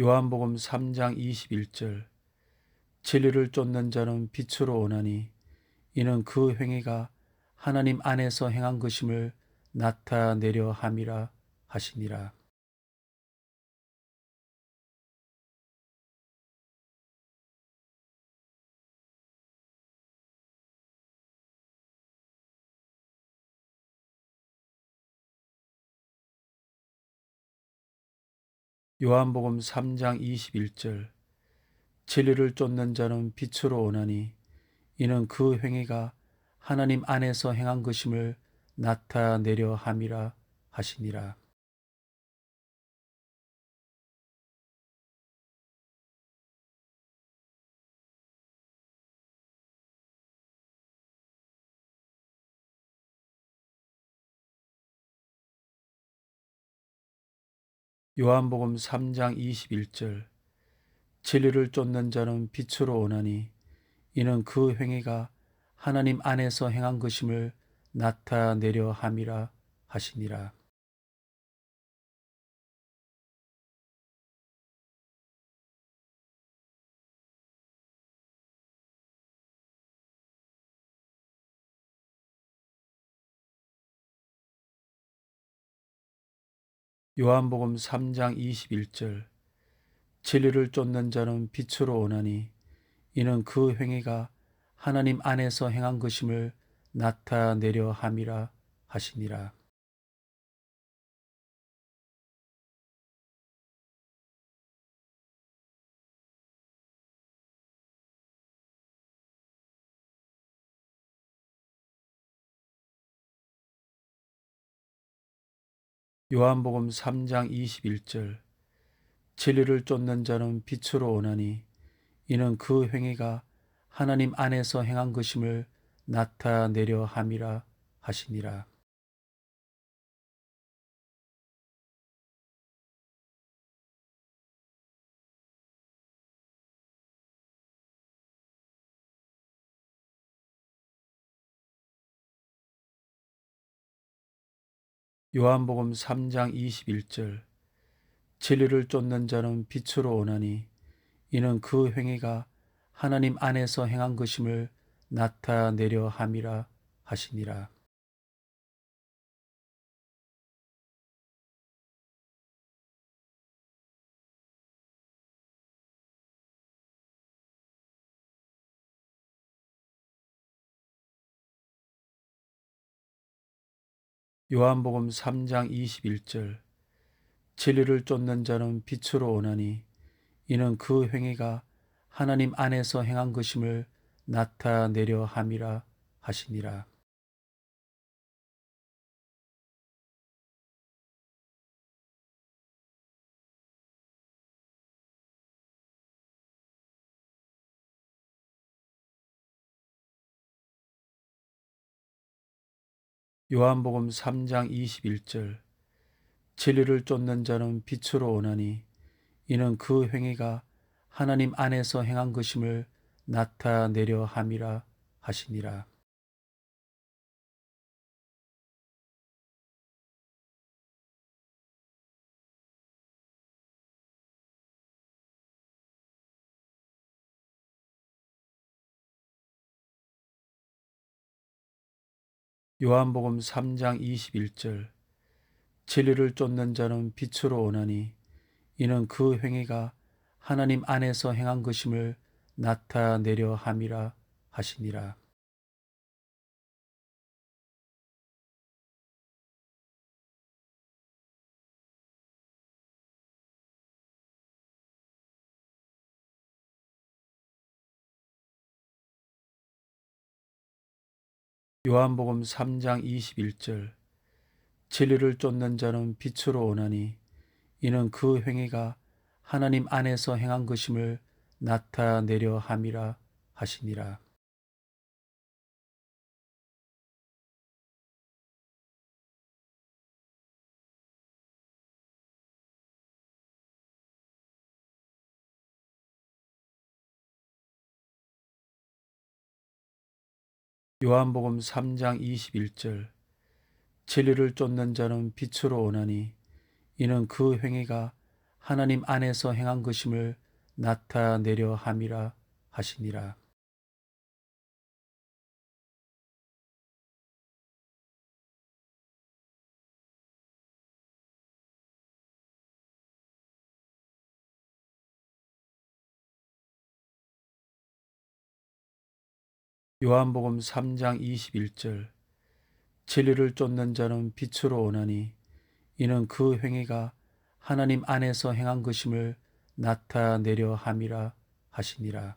요한복음 3장 21절 진리를 쫓는 자는 빛으로 오나니 이는 그 행위가 하나님 안에서 행한 것임을 나타내려 함이라 하시니라. 요한복음 3장 21절 진리를 쫓는 자는 빛으로 오나니 이는 그 행위가 하나님 안에서 행한 것임을 나타내려 함이라 하시니라. 요한복음 3장 21절 진리를 쫓는 자는 빛으로 오나니 이는 그 행위가 하나님 안에서 행한 것임을 나타내려 함이라 하시니라. 요한복음 3장 21절 진리를 쫓는 자는 빛으로 오나니 이는 그 행위가 하나님 안에서 행한 것임을 나타내려 함이라 하시니라. 요한복음 3장 21절 진리를 쫓는 자는 빛으로 오나니 이는 그 행위가 하나님 안에서 행한 것임을 나타내려 함이라 하시니라. 요한복음 3장 21절 진리를 쫓는 자는 빛으로 오나니 이는 그 행위가 하나님 안에서 행한 것임을 나타내려 함이라 하시니라. 요한복음 3장 21절 진리를 쫓는 자는 빛으로 오나니 이는 그 행위가 하나님 안에서 행한 것임을 나타내려 함이라 하시니라. 요한복음 3장 21절 진리를 쫓는 자는 빛으로 오나니 이는 그 행위가 하나님 안에서 행한 것임을 나타내려 함이라 하시니라. 요한복음 3장 21절 진리를 쫓는 자는 빛으로 오나니 이는 그 행위가 하나님 안에서 행한 것임을 나타내려 함이라 하시니라. 요한복음 3장 21절 진리를 쫓는 자는 빛으로 오나니 이는 그 행위가 하나님 안에서 행한 것임을 나타내려 함이라 하시니라. 요한복음 3장 21절 진리를 쫓는 자는 빛으로 오나니 이는 그 행위가 하나님 안에서 행한 것임을 나타내려 함이라 하시니라. 요한복음 3장 21절 진리를 쫓는 자는 빛으로 오나니 이는 그 행위가 하나님 안에서 행한 것임을 나타내려 함이라 하시니라.